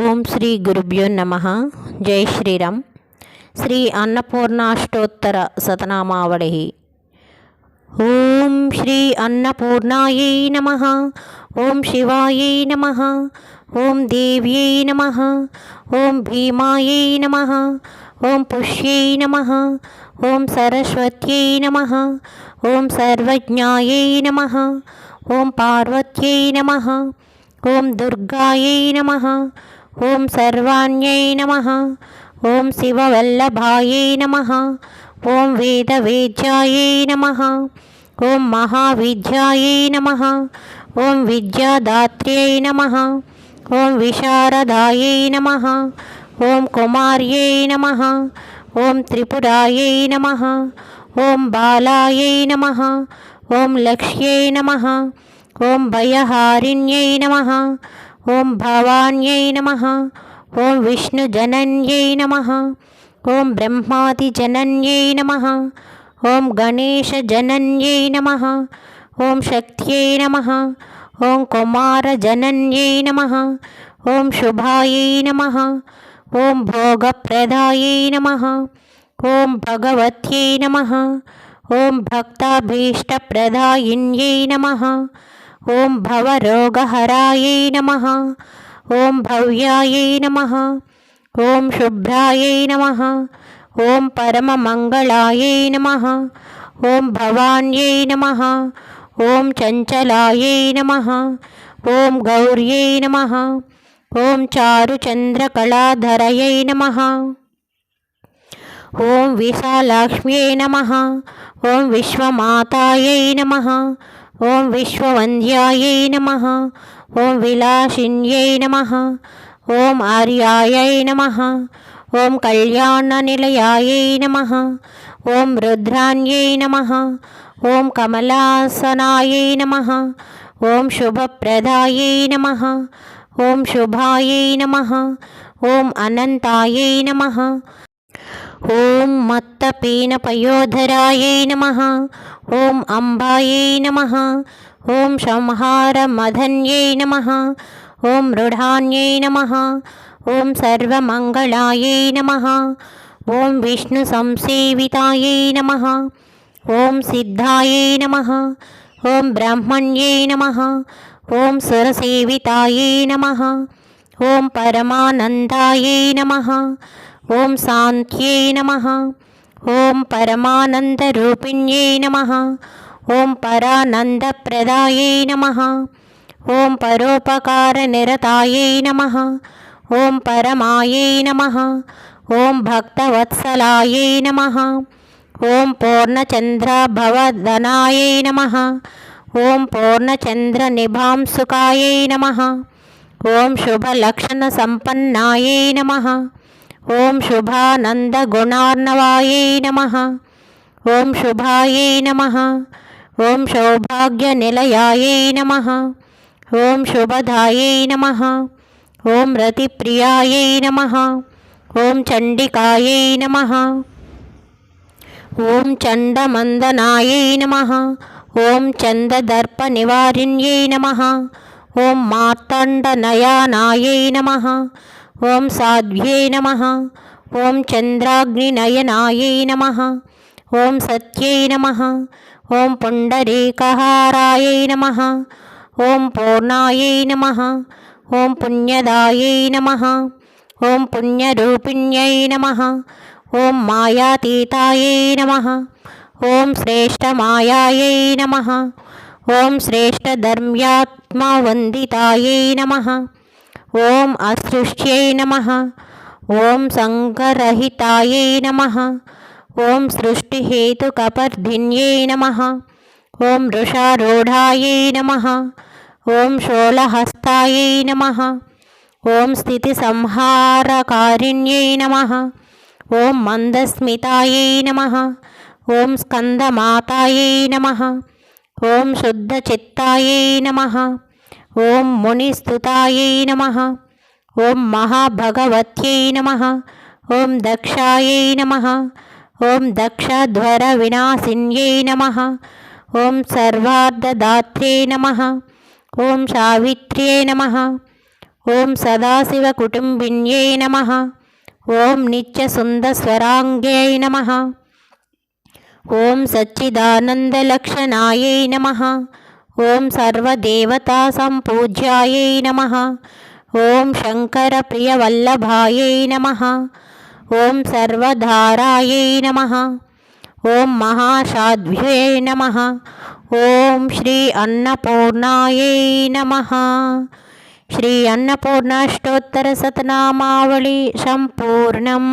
ఓం శ్రీ గురుభ్యో నమ. జై శ్రీరామ్. శ్రీ అన్నపూర్ణాష్టోత్తర సతనామావళి. ఓం శ్రీ అన్నపూర్ణాయై నమ. ఓం శివాయై నమ. ఓం దేవ్యై నమ. ఓం భీమాయై నమ. ఓం పుష్యై నమ. ఓం సరస్వత్యై నమ. ఓం సర్వజ్ఞాయై నమ. ఓం పార్వత్యై నమ. ఓం దుర్గాయై నమ. ఓం సర్వాణ్యై నమ ఓం శివవల్లభాయై నమ ఓం వేదవేద్యాయై నమ ఓం మహావిద్యాయై నమ ఓం విద్యాదాత్ర్యై నమ ఓం విశారదాయై నమ ఓం కుమార్యై నమ ఓం త్రిపురాయై నమ ఓం బాలాయై నమ ఓం లక్ష్యై నమ ఓం భయహారిణ్యై నమ ఓం భవాన్యై నమ ఓం విష్ణుజనన్యై నమ ఓం బ్రహ్మాదిజనన్యై నమ ఓం గణేశజనన్యై నమ ఓం శక్త్యై నమ ఓం కుమారజనన్యై నమ ఓం శుభాయై నమ ఓం భోగప్రదాయై నమ ఓం భగవత్యై నమ ఓం భక్తాభీష్టప్రదాయిన్యై నమ ఓం భవరోగహరాయై నమ ఓం భవ్యాయై నమ ఓం శుభ్రాయై నమ ఓం పరమమంగళాయై నమ ఓం భవాన్యై నమ ఓం చంచలాయై నమ ఓం గౌర్యై నమ ఓం చారుచంద్రకళాధరయై నమ ఓం విశాలాక్ష్మ్యై నమ ఓం విశ్వమాతాయై నమ ఓం విశ్వవంద్యాయై నమ ఓం విలాసిన్యై నమ ఓం ఆర్యాయై నమ ఓం కళ్యాణనిలయాయై నమ ఓం రుద్రాన్యై నమ ఓం కమలాసనాయై నమ ఓం శుభప్రదాయై నమ ఓం శుభాయై నమ ఓం అనంతాయై నమ. ఓం మత్తపీనపయోధరాయై నమ. ఓం అంబాయై నమ. ఓం సంహార సంహారమధన్యై నమ. ఓం మృఢాన్యై నమ. ఓం సర్వమంగళాయై నమ. ఓం విష్ణు సంసేవితాయై నమ. ఓం సిద్ధాయై నమ. ఓం బ్రహ్మణ్యై నమ. ఓం సురసేవితాయై నమ. ఓం పరమానందాయై నమ. ఓం శాంత్యై నమ. ఓం పరమానందరూపిణ్యై నమ. ఓం పరానందప్రదాయై నమ. ఓం పరోపకారనిరతాయై నమ. ఓం పరమాయై నమ. ఓం భక్తవత్సలాయై నమ. ఓం పూర్ణచంద్రభవదనాయై నమ. ఓం పూర్ణచంద్రనిభాంసుకాయై నమ. ఓం శుభలక్షణసంపన్నాయై నమ. ఓం శుభానందగుణార్ణవాయై నమ ఓం శుభాయై నమ ఓం సౌభాగ్యనిలయాయై నమ ఓం శుభదాయై నమ ఓం రతిప్రియాయై నమ ఓం చండికాయై నమ ఓం చండమందనాయై నమ ఓం చందదర్పనివారిణ్యై నమ ఓం మార్తాండనయానాయై నమ ఓం సాధ్వ్యై నమ. ఓం చంద్రాగ్నినయనాయై నమ. ఓం సత్యై నమ. ఓం పుండరీకహారాయై నమ. ఓం పూర్ణాయై నమ. ఓం పుణ్యదాయై నమ. ఓం పుణ్యరూపిణ్యై నమ. ఓం మాయాతీతాయై నమ. ఓం శ్రేష్టమాయాయై నమ. ఓం శ్రేష్టధర్మ్యాత్మవందితాయై నమ. ఓం అసృష్ట్యై నమ. ఓం సంగరహితాయై నమ. ఓం సృష్టిహేతుకపర్ధిన్యై నమ. ఓం వృషారూఢాయై నమ. ఓం షోళహస్తాయై నమ. ఓం స్థితిసంహారకారిణ్యై నమ. ఓం మందస్మితాయై నమ. ఓం స్కందమాతాయై నమ. ఓం శుద్ధచిత్తాయై నమ. ఓం మునిస్తుతాయై నమ. ఓం మహాభగవత్యై నమ. ఓం దక్షాయై నమ. ఓం దక్షధ్వర వినాశిన్యై నమ. ఓం సర్వార్ధదాత్రే నమ. ఓం సావిత్ర్యై నమ. ఓం సదాశివకుటుంబిన్యై నమ. ఓం నిత్యసుందస్వరాంగ్యై నమ. ఓం సచ్చిదానందలక్షణాయై నమ. ఓం సర్వదేవతాసంపూజ్యాయై నమ. ఓం శంకర శంకరప్రియవల్లభాయై నమ. ఓం సర్వధారాయై నమ. ఓం మహాసాధ్వ్యై నమ. ఓం శ్రీ అన్నపూర్ణాయై నమ. శ్రీ అన్నపూర్ణాష్టోత్తర సతనామావళి సంపూర్ణం.